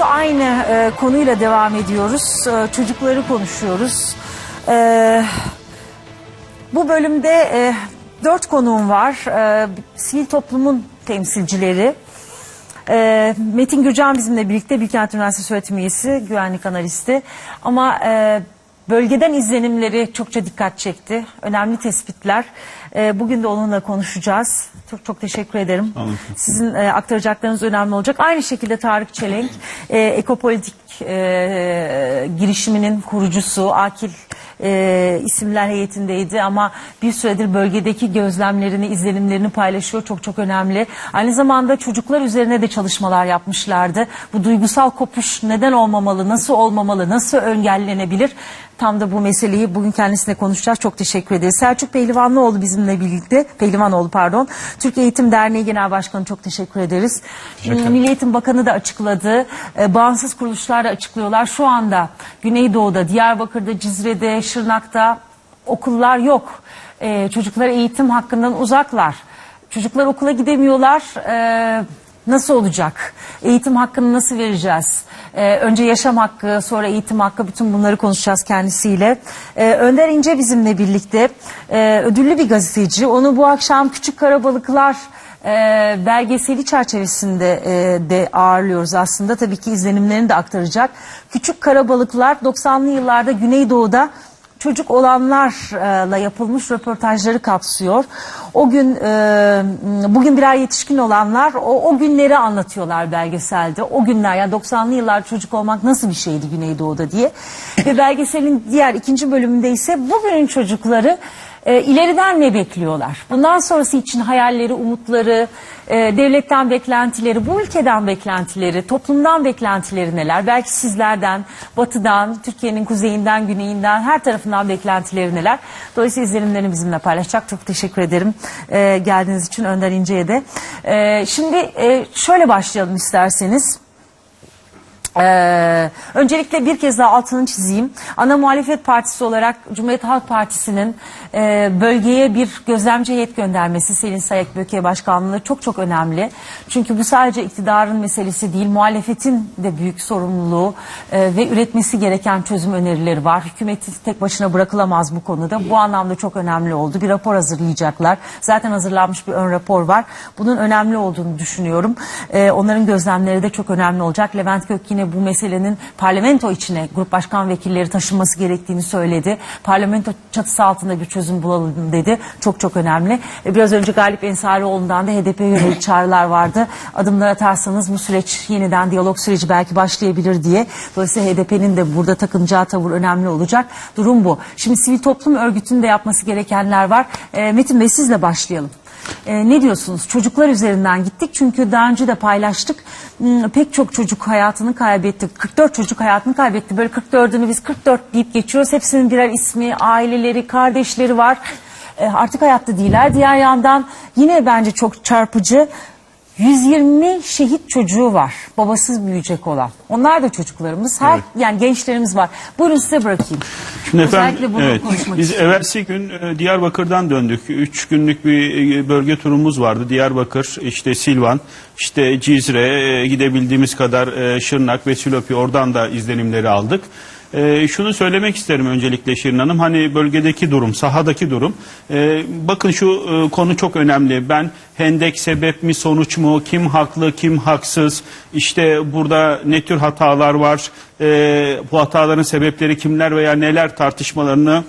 doğrusu aynı e, konuyla devam ediyoruz. E, çocukları konuşuyoruz. E, bu bölümde e, dört konuğum var. E, sivil toplumun temsilcileri. E, Metin Gürcan bizimle birlikte Bilkent Üniversitesi öğretim üyesi, güvenlik analisti. Ama e, bölgeden izlenimleri çokça dikkat çekti. Önemli tespitler. E, bugün de onunla konuşacağız. Çok çok teşekkür ederim. Olun. Sizin e, aktaracaklarınız önemli olacak. Aynı şekilde Tarık Çelenk, e, Ekopolitik e, girişiminin kurucusu, Akil e, isimler heyetindeydi ama bir süredir bölgedeki gözlemlerini, izlenimlerini paylaşıyor. Çok çok önemli. Aynı zamanda çocuklar üzerine de çalışmalar yapmışlardı. Bu duygusal kopuş neden olmamalı, nasıl olmamalı, nasıl engellenebilir? Tam da bu meseleyi bugün kendisine konuşacağız. Çok teşekkür ederiz. Selçuk Pehlivanlıoğlu bizimle birlikte. Pehlivanoğlu pardon. Türk Eğitim Derneği Genel Başkanı çok teşekkür ederiz. Teşekkür Milli Eğitim Bakanı da açıkladı. Ee, bağımsız kuruluşlar da açıklıyorlar. Şu anda Güneydoğu'da, Diyarbakır'da, Cizre'de, Şırnak'ta okullar yok. Ee, çocuklar eğitim hakkından uzaklar. Çocuklar okula gidemiyorlar. Ee, nasıl olacak? Eğitim hakkını nasıl vereceğiz? Ee, önce yaşam hakkı, sonra eğitim hakkı, bütün bunları konuşacağız kendisiyle. Ee, Önder İnce bizimle birlikte. Ee, ödüllü bir gazeteci. Onu bu akşam Küçük Karabalıklar e, belgeseli çerçevesinde e, de ağırlıyoruz aslında. Tabii ki izlenimlerini de aktaracak. Küçük Karabalıklar 90'lı yıllarda Güneydoğu'da çocuk olanlarla yapılmış röportajları kapsıyor. O gün e, bugün birer yetişkin olanlar o, o günleri anlatıyorlar belgeselde. O günler yani 90'lı yıllar çocuk olmak nasıl bir şeydi Güneydoğu'da diye. Ve belgeselin diğer ikinci bölümünde ise bugünün çocukları e, ileriden ne bekliyorlar? Bundan sonrası için hayalleri, umutları, e, devletten beklentileri, bu ülkeden beklentileri, toplumdan beklentileri neler? Belki sizlerden, batıdan, Türkiye'nin kuzeyinden, güneyinden, her tarafından beklentileri neler? Dolayısıyla izlenimlerini bizimle paylaşacak. Çok teşekkür ederim e, geldiğiniz için Önder İnce'ye de. E, şimdi e, şöyle başlayalım isterseniz. Ee, öncelikle bir kez daha altını çizeyim. Ana muhalefet partisi olarak Cumhuriyet Halk Partisi'nin e, bölgeye bir gözlemci heyet göndermesi Selin Sayek Böke Başkanlığı çok çok önemli. Çünkü bu sadece iktidarın meselesi değil, muhalefetin de büyük sorumluluğu e, ve üretmesi gereken çözüm önerileri var. Hükümeti tek başına bırakılamaz bu konuda. Bu anlamda çok önemli oldu. Bir rapor hazırlayacaklar. Zaten hazırlanmış bir ön rapor var. Bunun önemli olduğunu düşünüyorum. E, onların gözlemleri de çok önemli olacak. Levent yine bu meselenin parlamento içine grup başkan vekilleri taşınması gerektiğini söyledi. Parlamento çatısı altında bir çözüm bulalım dedi. Çok çok önemli. E, biraz önce Galip Ensarioğlu'ndan da HDP'ye yönelik çağrılar vardı. Adımlar atarsanız bu süreç yeniden diyalog süreci belki başlayabilir diye. Dolayısıyla HDP'nin de burada takınacağı tavır önemli olacak. Durum bu. Şimdi sivil toplum örgütünün de yapması gerekenler var. E, Metin Bey sizle başlayalım. Ee, ne diyorsunuz? Çocuklar üzerinden gittik çünkü daha önce de paylaştık. Hmm, pek çok çocuk hayatını kaybetti. 44 çocuk hayatını kaybetti. Böyle 44'ünü biz 44 deyip geçiyoruz. Hepsinin birer ismi, aileleri, kardeşleri var. Ee, artık hayatta değiller. Diğer yandan yine bence çok çarpıcı 120 şehit çocuğu var. Babasız büyüyecek olan. Onlar da çocuklarımız. Her Evet. yani gençlerimiz var. Buyurun size bırakayım. Şimdi efendim, Özellikle bunu evet, konuşmak biz istiyorum. evvelsi gün e, Diyarbakır'dan döndük. Üç günlük bir e, bölge turumuz vardı. Diyarbakır, işte Silvan, işte Cizre, e, gidebildiğimiz kadar Şırnak ve Silopi oradan da izlenimleri aldık. E, şunu söylemek isterim öncelikle Şirin Hanım. Hani bölgedeki durum, sahadaki durum. E, bakın şu e, konu çok önemli. Ben hendek sebep mi sonuç mu, kim haklı, kim haksız, işte burada ne tür hatalar var, e, bu hataların sebepleri kimler veya neler tartışmalarını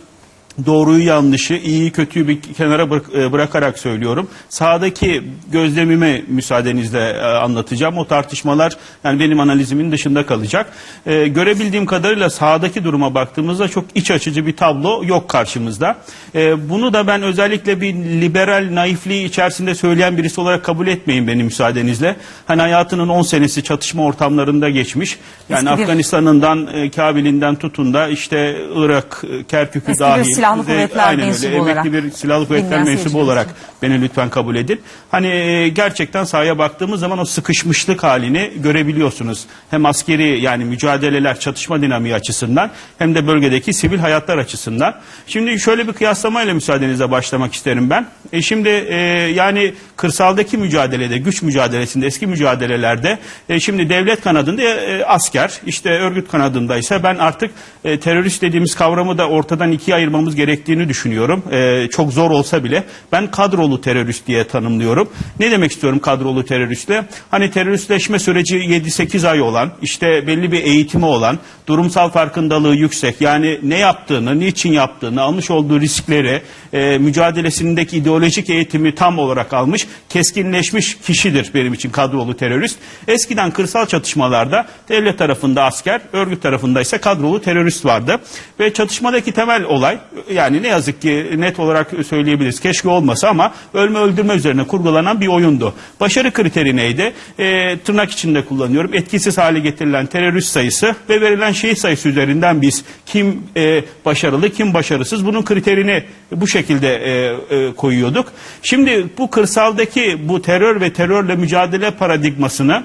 doğruyu yanlışı, iyiyi kötüyü bir kenara e, bırakarak söylüyorum. Sahadaki gözlemimi müsaadenizle e, anlatacağım. O tartışmalar yani benim analizimin dışında kalacak. E, görebildiğim kadarıyla sahadaki duruma baktığımızda çok iç açıcı bir tablo yok karşımızda. E, bunu da ben özellikle bir liberal naifliği içerisinde söyleyen birisi olarak kabul etmeyin benim müsaadenizle. Hani hayatının 10 senesi çatışma ortamlarında geçmiş. Yani Afganistan'ından, e, Kabil'inden tutun da işte Irak, Kerkük'ü dahil. silah Silahlı kuvvetler aynen mensubu öyle, olarak. Emekli bir silahlı kuvvetler mensubu seyircilerimiz olarak beni lütfen kabul edin. Hani e, gerçekten sahaya baktığımız zaman o sıkışmışlık halini görebiliyorsunuz. Hem askeri yani mücadeleler, çatışma dinamiği açısından hem de bölgedeki sivil hayatlar açısından. Şimdi şöyle bir kıyaslamayla müsaadenizle başlamak isterim ben. E şimdi e, yani kırsaldaki mücadelede, güç mücadelesinde, eski mücadelelerde e, şimdi devlet kanadında e, asker, işte örgüt kanadında ise ben artık e, terörist dediğimiz kavramı da ortadan ikiye ayırmamız gerektiğini düşünüyorum. E, çok zor olsa bile ben kadrolu terörist diye tanımlıyorum. Ne demek istiyorum kadrolu teröristle? Hani teröristleşme süreci 7-8 ay olan, işte belli bir eğitimi olan, durumsal farkındalığı yüksek. Yani ne yaptığını, niçin yaptığını, almış olduğu riskleri, e, mücadelesindeki ideolojik eğitimi tam olarak almış, keskinleşmiş kişidir benim için kadrolu terörist. Eskiden kırsal çatışmalarda devlet tarafında asker, örgüt tarafında ise kadrolu terörist vardı. Ve çatışmadaki temel olay, yani ne yazık ki net olarak söyleyebiliriz, keşke olmasa ama ölme öldürme üzerine kurgulanan bir oyundu. Başarı kriteri neydi? E, tırnak içinde kullanıyorum. Etkisiz hale getirilen terörist sayısı ve verilen şehit sayısı üzerinden biz kim e, başarılı, kim başarısız bunun kriterini bu şekilde e, e, koyuyorduk. Şimdi bu kırsaldaki bu terör ve terörle mücadele paradigmasını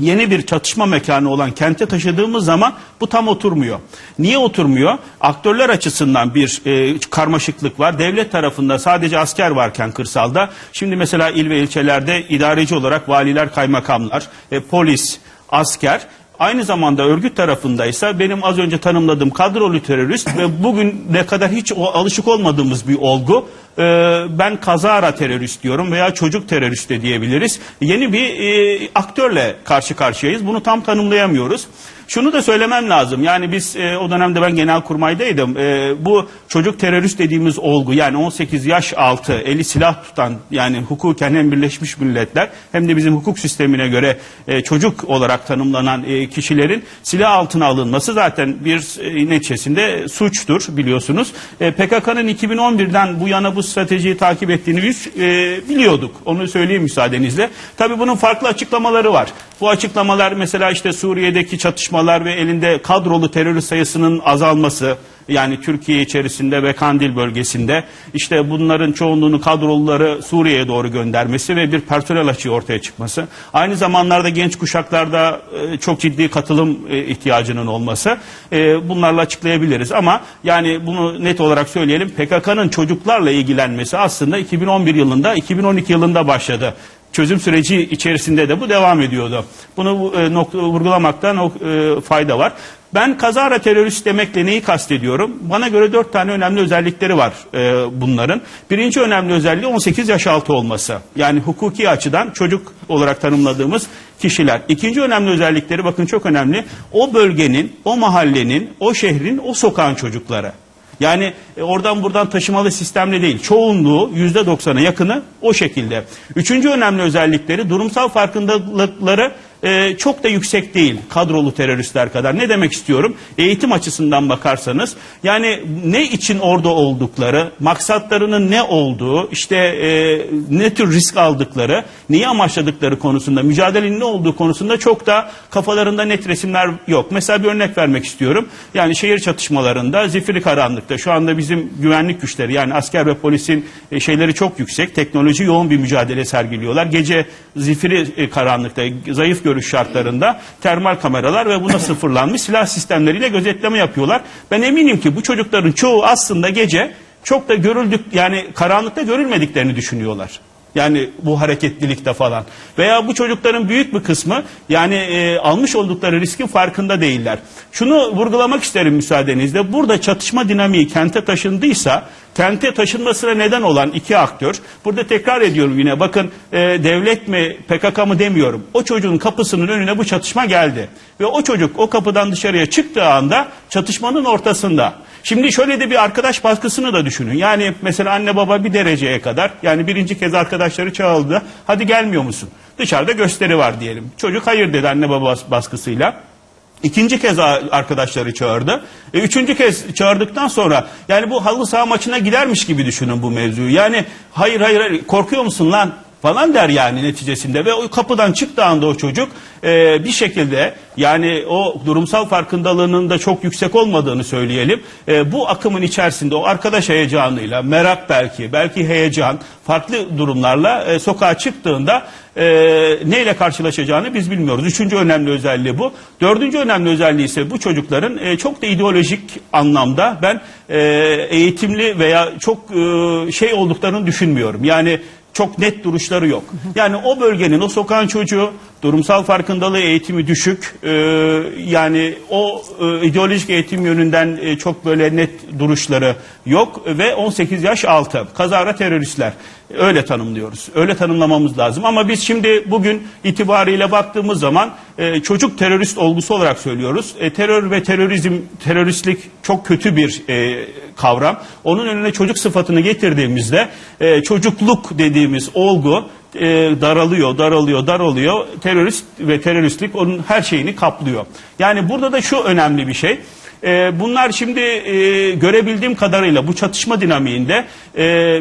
yeni bir çatışma mekanı olan kente taşıdığımız zaman bu tam oturmuyor. Niye oturmuyor? Aktörler açısından bir e, karmaşıklık var. Devlet tarafında sadece asker varken kırsalda, şimdi mesela il ve ilçelerde idareci olarak valiler, kaymakamlar, e, polis, asker, Aynı zamanda örgüt tarafındaysa benim az önce tanımladığım kadrolu terörist ve bugün ne kadar hiç alışık olmadığımız bir olgu. e, ben kazara terörist diyorum veya çocuk terörist de diyebiliriz. Yeni bir e, aktörle karşı karşıyayız. Bunu tam tanımlayamıyoruz. Şunu da söylemem lazım. Yani biz e, o dönemde ben genel kurmaydaydım. E, bu çocuk terörist dediğimiz olgu yani 18 yaş altı eli silah tutan yani hukuken hem Birleşmiş Milletler hem de bizim hukuk sistemine göre e, çocuk olarak tanımlanan e, kişilerin silah altına alınması zaten bir e, neticesinde suçtur biliyorsunuz. E, PKK'nın 2011'den bu yana bu stratejiyi takip ettiğini biz e, biliyorduk. Onu söyleyeyim müsaadenizle. Tabii bunun farklı açıklamaları var. Bu açıklamalar mesela işte Suriye'deki çatışmalar ve elinde kadrolu terörist sayısının azalması yani Türkiye içerisinde ve Kandil bölgesinde işte bunların çoğunluğunu kadroluları Suriye'ye doğru göndermesi ve bir personel açığı ortaya çıkması. Aynı zamanlarda genç kuşaklarda e, çok ciddi katılım e, ihtiyacının olması e, bunlarla açıklayabiliriz. Ama yani bunu net olarak söyleyelim PKK'nın çocuklarla ilgilenmesi aslında 2011 yılında 2012 yılında başladı çözüm süreci içerisinde de bu devam ediyordu. Bunu e, nokta, vurgulamakta nok- e, fayda var. Ben kazara terörist demekle neyi kastediyorum? Bana göre dört tane önemli özellikleri var e, bunların. Birinci önemli özelliği 18 yaş altı olması. Yani hukuki açıdan çocuk olarak tanımladığımız kişiler. İkinci önemli özellikleri bakın çok önemli. O bölgenin, o mahallenin, o şehrin, o sokağın çocukları. Yani e, oradan buradan taşımalı sistemle değil. Çoğunluğu yüzde doksana yakını o şekilde. Üçüncü önemli özellikleri durumsal farkındalıkları e, çok da yüksek değil kadrolu teröristler kadar. Ne demek istiyorum? Eğitim açısından bakarsanız yani ne için orada oldukları, maksatlarının ne olduğu, işte e, ne tür risk aldıkları, neyi amaçladıkları konusunda, mücadelenin ne olduğu konusunda çok da kafalarında net resimler yok. Mesela bir örnek vermek istiyorum. Yani şehir çatışmalarında zifiri karanlıkta şu anda bizim güvenlik güçleri yani asker ve polisin e, şeyleri çok yüksek. Teknoloji yoğun bir mücadele sergiliyorlar. Gece zifiri e, karanlıkta zayıf görüş şartlarında termal kameralar ve buna sıfırlanmış silah sistemleriyle gözetleme yapıyorlar. Ben eminim ki bu çocukların çoğu aslında gece çok da görüldük yani karanlıkta görülmediklerini düşünüyorlar. Yani bu hareketlilikte falan. Veya bu çocukların büyük bir kısmı yani e, almış oldukları riskin farkında değiller. Şunu vurgulamak isterim müsaadenizle. Burada çatışma dinamiği kente taşındıysa kente taşınmasına neden olan iki aktör. Burada tekrar ediyorum yine bakın e, devlet mi PKK mı demiyorum. O çocuğun kapısının önüne bu çatışma geldi. Ve o çocuk o kapıdan dışarıya çıktığı anda çatışmanın ortasında. Şimdi şöyle de bir arkadaş baskısını da düşünün. Yani mesela anne baba bir dereceye kadar yani birinci kez arkadaşları çağıldı. Hadi gelmiyor musun? Dışarıda gösteri var diyelim. Çocuk hayır dedi anne baba bas- baskısıyla. İkinci kez arkadaşları çağırdı. E, üçüncü kez çağırdıktan sonra yani bu halı saha maçına gidermiş gibi düşünün bu mevzuyu. Yani hayır hayır, hayır korkuyor musun lan falan der yani neticesinde ve o kapıdan çıktığı anda o çocuk e, bir şekilde yani o durumsal farkındalığının da çok yüksek olmadığını söyleyelim. E, bu akımın içerisinde o arkadaş heyecanıyla merak belki belki heyecan farklı durumlarla e, sokağa çıktığında e, neyle karşılaşacağını biz bilmiyoruz. Üçüncü önemli özelliği bu. Dördüncü önemli özelliği ise bu çocukların e, çok da ideolojik anlamda ben e, eğitimli veya çok e, şey olduklarını düşünmüyorum. Yani çok net duruşları yok. Yani o bölgenin, o sokağın çocuğu durumsal farkındalığı eğitimi düşük. E, yani o e, ideolojik eğitim yönünden e, çok böyle net duruşları yok ve 18 yaş altı. Kazara teröristler. Öyle tanımlıyoruz. Öyle tanımlamamız lazım. Ama biz şimdi bugün itibariyle baktığımız zaman e, çocuk terörist olgusu olarak söylüyoruz. E, terör ve terörizm, teröristlik çok kötü bir e, kavram. Onun önüne çocuk sıfatını getirdiğimizde e, çocukluk dediğimiz olgu e, daralıyor, daralıyor, daralıyor. Terörist ve teröristlik onun her şeyini kaplıyor. Yani burada da şu önemli bir şey. E, bunlar şimdi e, görebildiğim kadarıyla bu çatışma dinamiğinde e,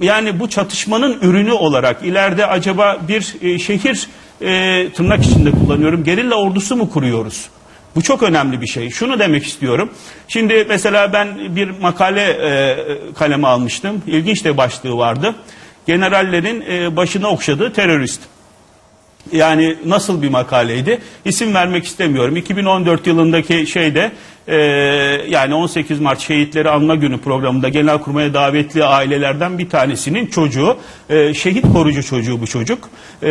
yani bu çatışmanın ürünü olarak ileride acaba bir e, şehir e, tırnak içinde kullanıyorum gerilla ordusu mu kuruyoruz? Bu çok önemli bir şey. Şunu demek istiyorum. Şimdi mesela ben bir makale e, kaleme almıştım. İlginç de başlığı vardı. Generallerin e, başına okşadığı terörist. Yani nasıl bir makaleydi? İsim vermek istemiyorum. 2014 yılındaki şeyde e, yani 18 Mart Şehitleri Anma Günü programında Genelkurmay'a davetli ailelerden bir tanesinin çocuğu, e, şehit korucu çocuğu bu çocuk. E,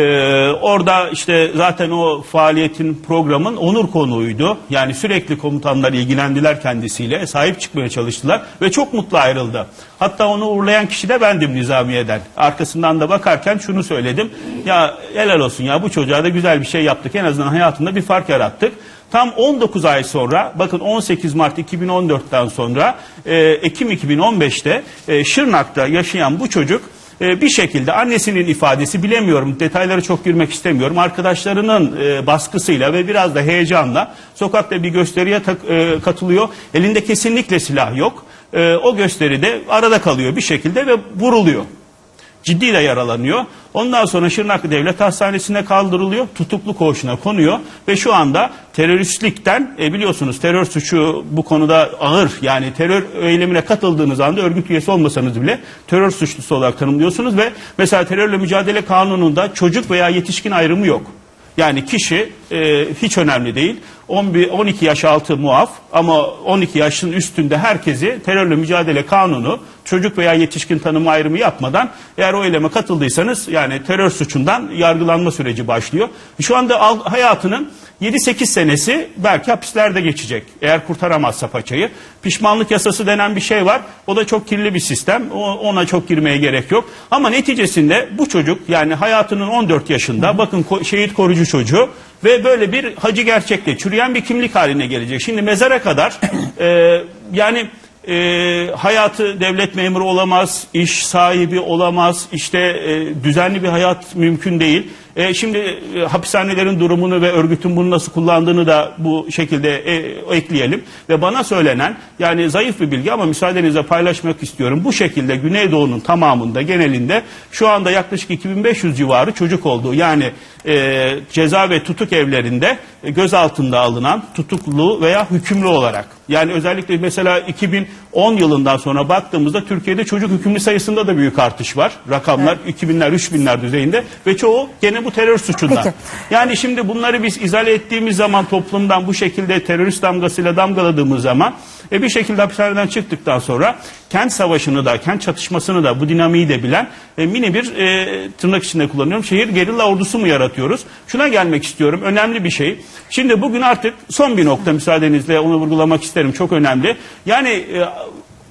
orada işte zaten o faaliyetin programın onur konuğuydu. Yani sürekli komutanlar ilgilendiler kendisiyle, sahip çıkmaya çalıştılar ve çok mutlu ayrıldı. Hatta onu uğurlayan kişi de bendim Nizamiye'den. Arkasından da bakarken şunu söyledim. Ya helal olsun ya bu çocuğa da güzel bir şey yaptık. En azından hayatında bir fark yarattık. Tam 19 ay sonra bakın 18 Mart 2014'ten sonra e, Ekim 2015'te e, Şırnak'ta yaşayan bu çocuk e, bir şekilde annesinin ifadesi bilemiyorum detaylara çok girmek istemiyorum. Arkadaşlarının e, baskısıyla ve biraz da heyecanla sokakta bir gösteriye tak- e, katılıyor. Elinde kesinlikle silah yok. E, o gösteride arada kalıyor bir şekilde ve vuruluyor ciddi de yaralanıyor. Ondan sonra Şırnaklı Devlet Hastanesi'ne kaldırılıyor. Tutuklu koğuşuna konuyor. Ve şu anda teröristlikten e, biliyorsunuz terör suçu bu konuda ağır. Yani terör eylemine katıldığınız anda örgüt üyesi olmasanız bile terör suçlusu olarak tanımlıyorsunuz. Ve mesela terörle mücadele kanununda çocuk veya yetişkin ayrımı yok. Yani kişi e, hiç önemli değil. 11, 12 yaş altı muaf ama 12 yaşın üstünde herkesi terörle mücadele kanunu çocuk veya yetişkin tanımı ayrımı yapmadan eğer o eyleme katıldıysanız yani terör suçundan yargılanma süreci başlıyor. Şu anda hayatının 7-8 senesi belki hapislerde geçecek eğer kurtaramazsa paçayı. Pişmanlık yasası denen bir şey var. O da çok kirli bir sistem. Ona çok girmeye gerek yok. Ama neticesinde bu çocuk yani hayatının 14 yaşında bakın şehit korucu çocuğu ve böyle bir hacı gerçekle çürüyen bir kimlik haline gelecek. Şimdi mezara kadar e, yani e, hayatı devlet memuru olamaz, iş sahibi olamaz, işte e, düzenli bir hayat mümkün değil. E, şimdi e, hapishanelerin durumunu ve örgütün bunu nasıl kullandığını da bu şekilde e, ekleyelim. Ve bana söylenen yani zayıf bir bilgi ama müsaadenizle paylaşmak istiyorum. Bu şekilde Güneydoğu'nun tamamında genelinde şu anda yaklaşık 2500 civarı çocuk olduğu yani e, ceza ve tutuk evlerinde e, gözaltında alınan tutuklu veya hükümlü olarak. Yani özellikle mesela 2010 yılından sonra baktığımızda Türkiye'de çocuk hükümlü sayısında da büyük artış var. Rakamlar 2000'ler 3000'ler düzeyinde ve çoğu gene bu terör suçundan. Peki. Yani şimdi bunları biz izale ettiğimiz zaman toplumdan bu şekilde terörist damgasıyla damgaladığımız zaman e bir şekilde hapishaneden çıktıktan sonra kent savaşını da kent çatışmasını da bu dinamiği de bilen e, mini bir e, tırnak içinde kullanıyorum şehir gerilla ordusu mu yaratıyoruz? Şuna gelmek istiyorum önemli bir şey. Şimdi bugün artık son bir nokta müsaadenizle onu vurgulamak isterim çok önemli. Yani e,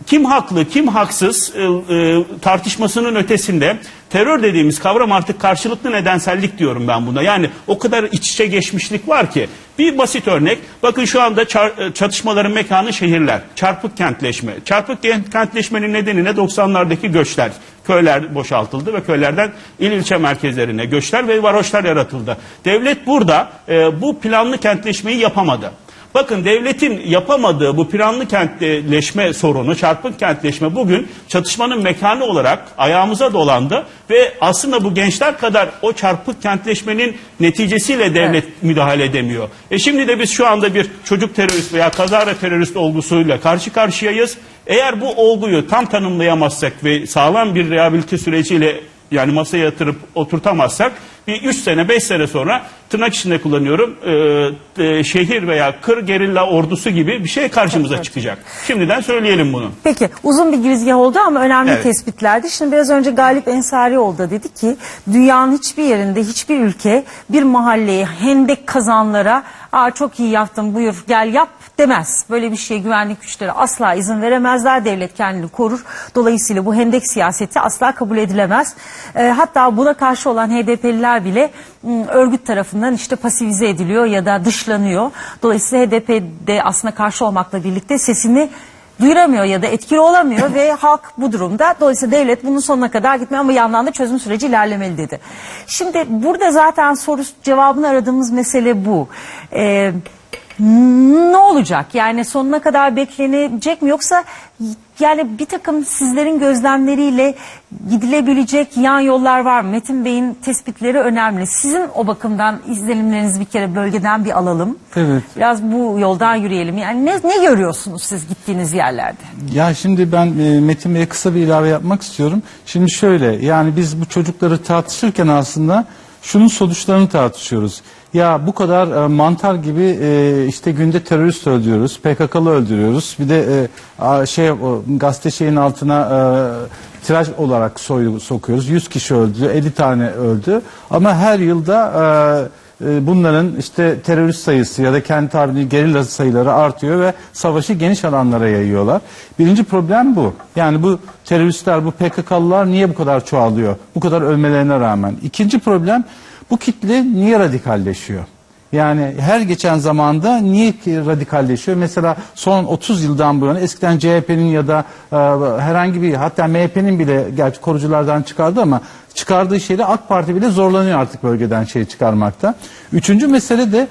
kim haklı, kim haksız e, e, tartışmasının ötesinde terör dediğimiz kavram artık karşılıklı nedensellik diyorum ben buna. Yani o kadar iç içe geçmişlik var ki. Bir basit örnek. Bakın şu anda çar- e, çatışmaların mekanı şehirler. Çarpık kentleşme. Çarpık kent- kentleşmenin nedeni ne? 90'lardaki göçler. Köyler boşaltıldı ve köylerden il ilçe merkezlerine göçler ve varoşlar yaratıldı. Devlet burada e, bu planlı kentleşmeyi yapamadı. Bakın devletin yapamadığı bu planlı kentleşme sorunu, çarpık kentleşme bugün çatışmanın mekanı olarak ayağımıza dolandı ve aslında bu gençler kadar o çarpık kentleşmenin neticesiyle devlet müdahale edemiyor. E şimdi de biz şu anda bir çocuk terörist veya kazara terörist olgusuyla karşı karşıyayız. Eğer bu olguyu tam tanımlayamazsak ve sağlam bir rehabilite süreciyle yani masaya yatırıp oturtamazsak bir 3 sene 5 sene sonra tırnak içinde kullanıyorum e, e, şehir veya kır gerilla ordusu gibi bir şey karşımıza çıkacak. Şimdiden söyleyelim bunu. Peki uzun bir girizgah oldu ama önemli Evet. tespitlerdi. Şimdi biraz önce Galip Ensarioğlu da dedi ki dünyanın hiçbir yerinde hiçbir ülke bir mahalleye hendek kazanlara Aa, çok iyi yaptın buyur gel yap demez. Böyle bir şeye güvenlik güçleri asla izin veremezler. Devlet kendini korur. Dolayısıyla bu hendek siyaseti asla kabul edilemez. Ee, hatta buna karşı olan HDP'liler bile m, örgüt tarafından işte pasivize ediliyor ya da dışlanıyor. Dolayısıyla HDP de aslında karşı olmakla birlikte sesini duyuramıyor ya da etkili olamıyor ve halk bu durumda. Dolayısıyla devlet bunun sonuna kadar gitmiyor ama yandan da çözüm süreci ilerlemeli dedi. Şimdi burada zaten soru cevabını aradığımız mesele bu. Ee, ne olacak? Yani sonuna kadar beklenecek mi yoksa yani bir takım sizlerin gözlemleriyle gidilebilecek yan yollar var mı? Metin Bey'in tespitleri önemli. Sizin o bakımdan izlenimlerinizi bir kere bölgeden bir alalım. Evet. Biraz bu yoldan yürüyelim. Yani ne, ne görüyorsunuz siz gittiğiniz yerlerde? Ya şimdi ben e, Metin Bey'e kısa bir ilave yapmak istiyorum. Şimdi şöyle yani biz bu çocukları tartışırken aslında şunun sonuçlarını tartışıyoruz. Ya bu kadar e, mantar gibi e, işte günde terörist öldürüyoruz, PKK'lı öldürüyoruz. Bir de e, a, şey o, gazete şeyin altına e, tiraj olarak soy, sokuyoruz. 100 kişi öldü, 50 tane öldü. Ama her yılda e, e, bunların işte terörist sayısı ya da kendi tabiri gerilla sayıları artıyor ve savaşı geniş alanlara yayıyorlar. Birinci problem bu. Yani bu teröristler, bu PKK'lılar niye bu kadar çoğalıyor? Bu kadar ölmelerine rağmen. İkinci problem bu kitle niye radikalleşiyor? Yani her geçen zamanda niye radikalleşiyor? Mesela son 30 yıldan bu yana eskiden CHP'nin ya da e, herhangi bir hatta MHP'nin bile gerçi koruculardan çıkardı ama çıkardığı şeyle AK Parti bile zorlanıyor artık bölgeden şey çıkarmakta. Üçüncü mesele de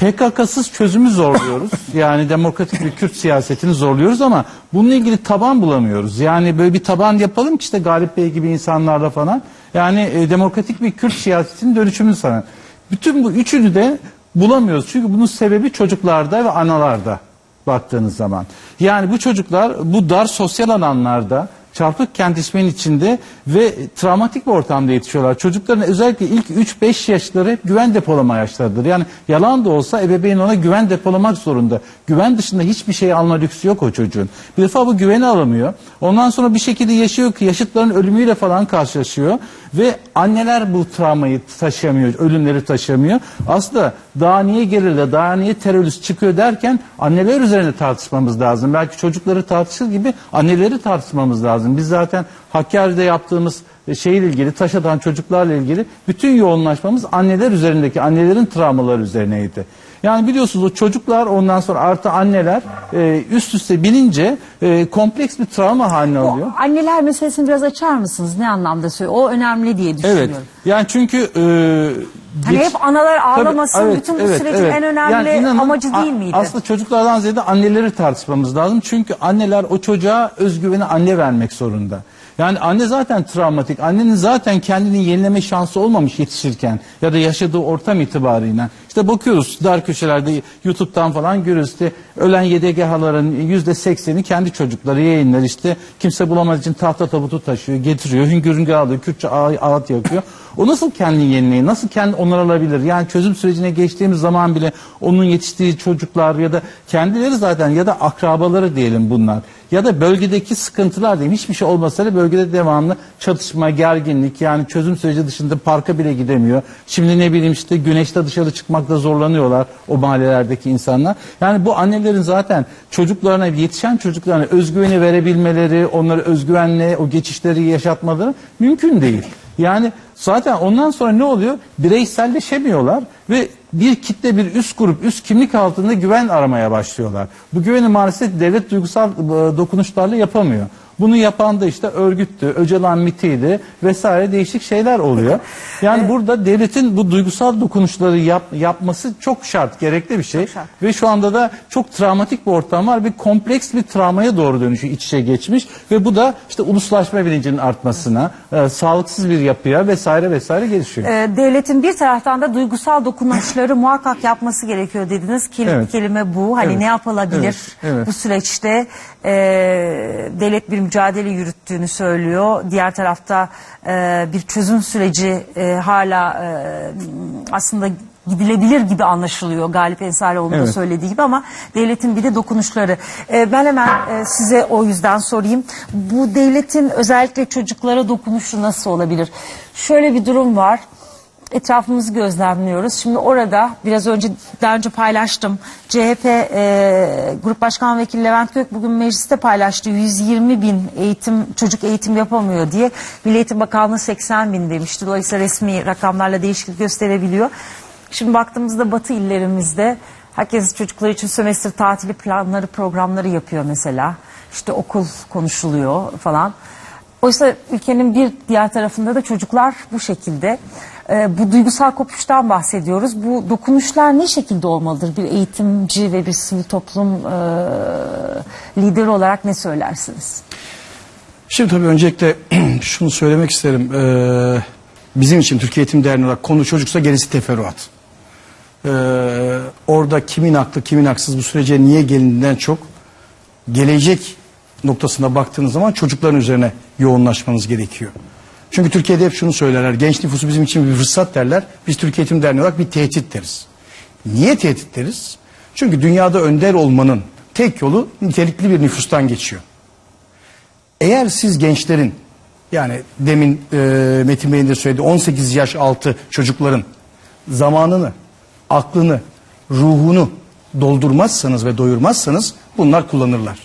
PKK'sız çözümü zorluyoruz. Yani demokratik bir Kürt siyasetini zorluyoruz ama bununla ilgili taban bulamıyoruz. Yani böyle bir taban yapalım ki işte Galip Bey gibi insanlarla falan. Yani e, demokratik bir Kürt siyasetinin dönüşümünü sana. Bütün bu üçünü de bulamıyoruz. Çünkü bunun sebebi çocuklarda ve analarda baktığınız zaman. Yani bu çocuklar bu dar sosyal alanlarda çarpık kentleşmenin içinde ve travmatik bir ortamda yetişiyorlar. Çocukların özellikle ilk 3-5 yaşları hep güven depolama yaşlarıdır. Yani yalan da olsa ebeveyn ona güven depolamak zorunda. Güven dışında hiçbir şey alma lüksü yok o çocuğun. Bir defa bu güveni alamıyor. Ondan sonra bir şekilde yaşıyor ki yaşıtların ölümüyle falan karşılaşıyor. Ve anneler bu travmayı taşıyamıyor, ölümleri taşıyamıyor. Aslında daha niye gerilla, daha niye terörist çıkıyor derken anneler üzerine tartışmamız lazım. Belki çocukları tartışır gibi anneleri tartışmamız lazım. Biz zaten Hakkari'de yaptığımız şeyle ilgili, taş atan çocuklarla ilgili bütün yoğunlaşmamız anneler üzerindeki, annelerin travmaları üzerineydi. Yani biliyorsunuz o çocuklar ondan sonra artı anneler e, üst üste binince e, kompleks bir travma haline alıyor. O anneler meselesini biraz açar mısınız? Ne anlamda söylüyor? O önemli diye düşünüyorum. Evet. Yani çünkü e, Hani geç- hep analar ağlamasın, Tabii, bütün bu sürecin en önemli inanın, amacı değil miydi? Aslında çocuklardan ziyade anneleri tartışmamız lazım. Çünkü anneler o çocuğa özgüveni anne vermek zorunda. Yani anne zaten travmatik. Annenin zaten kendini yenileme şansı olmamış yetişirken ya da yaşadığı ortam itibarıyla. İşte bakıyoruz dar köşelerde YouTube'dan falan görüyoruz işte ölen YDGH'ların yüzde sekseni kendi çocukları yayınlar işte kimse bulamadığı için tahta tabutu taşıyor getiriyor hüngür hüngür ağlıyor Kürtçe ağ- ağıt yakıyor. O nasıl kendini yenileyin nasıl kendi onarılabilir yani çözüm sürecine geçtiğimiz zaman bile onun yetiştiği çocuklar ya da kendileri zaten ya da akrabaları diyelim bunlar ya da bölgedeki sıkıntılar diyeyim hiçbir şey olmasa da bölgede devamlı çatışma, gerginlik yani çözüm süreci dışında parka bile gidemiyor. Şimdi ne bileyim işte güneşte dışarı çıkmakta zorlanıyorlar o mahallelerdeki insanlar. Yani bu annelerin zaten çocuklarına yetişen çocuklarına özgüveni verebilmeleri, onları özgüvenle o geçişleri yaşatmaları mümkün değil. Yani zaten ondan sonra ne oluyor? Bireyselleşemiyorlar ve bir kitle bir üst grup, üst kimlik altında güven aramaya başlıyorlar. Bu güveni maalesef devlet duygusal e, dokunuşlarla yapamıyor. Bunu yapan da işte örgüttü, Öcalan MIT'iydi vesaire değişik şeyler oluyor. Yani burada devletin bu duygusal dokunuşları yap, yapması çok şart, gerekli bir şey. Şart. Ve şu anda da çok travmatik bir ortam var ve kompleks bir travmaya doğru dönüşü iç içe geçmiş ve bu da işte uluslaşma bilincinin artmasına, e, sağlıksız bir yapıya vesaire vesaire gelişiyor. Ee, devletin bir taraftan da duygusal dokunuşları muhakkak yapması gerekiyor dediniz. Kelime, Evet. kelime bu. Hani Evet. ne yapılabilir Evet. Evet. bu süreçte? Ee, devlet bir mücadele yürüttüğünü söylüyor. Diğer tarafta e, bir çözüm süreci e, hala e, aslında gidilebilir gibi anlaşılıyor Galip Ensarioğlu'nun da Evet. söylediği gibi ama devletin bir de dokunuşları. Ee, ben hemen e, size o yüzden sorayım. Bu devletin özellikle çocuklara dokunuşu nasıl olabilir? Şöyle bir durum var. Etrafımızı gözlemliyoruz. Şimdi orada biraz önce daha önce paylaştım. CHP e, Grup Başkan Vekili Levent Gök bugün mecliste paylaştı. 120 bin eğitim çocuk eğitim yapamıyor diye. Milli Eğitim Bakanlığı 80 bin demişti. Dolayısıyla resmi rakamlarla değişiklik gösterebiliyor. Şimdi baktığımızda batı illerimizde herkes çocuklar için sömestr tatili planları programları yapıyor mesela. İşte okul konuşuluyor falan. Oysa ülkenin bir diğer tarafında da çocuklar bu şekilde. Ee, bu duygusal kopuştan bahsediyoruz. Bu dokunuşlar ne şekilde olmalıdır? Bir eğitimci ve bir sivil toplum e, lideri olarak ne söylersiniz? Şimdi tabii öncelikle şunu söylemek isterim. Ee, bizim için Türkiye Eğitim Derneği olarak konu çocuksa gerisi teferruat. Ee, orada kimin haklı kimin haksız bu sürece niye gelindiğinden çok gelecek noktasına baktığınız zaman çocukların üzerine yoğunlaşmanız gerekiyor. Çünkü Türkiye'de hep şunu söylerler. Genç nüfusu bizim için bir fırsat derler. Biz Türkiye Eğitim Derneği olarak bir tehdit deriz. Niye tehdit deriz? Çünkü dünyada önder olmanın tek yolu nitelikli bir nüfustan geçiyor. Eğer siz gençlerin yani demin e, Metin Bey'in de söylediği 18 yaş altı çocukların zamanını, aklını, ruhunu doldurmazsanız ve doyurmazsanız bunlar kullanırlar.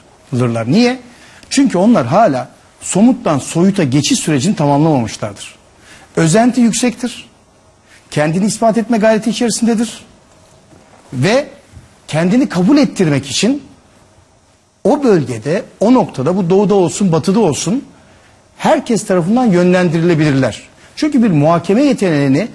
Niye? Çünkü onlar hala somuttan soyuta geçiş sürecini tamamlamamışlardır. Özenti yüksektir. Kendini ispat etme gayreti içerisindedir. Ve kendini kabul ettirmek için o bölgede, o noktada bu doğuda olsun, batıda olsun herkes tarafından yönlendirilebilirler. Çünkü bir muhakeme yeteneğini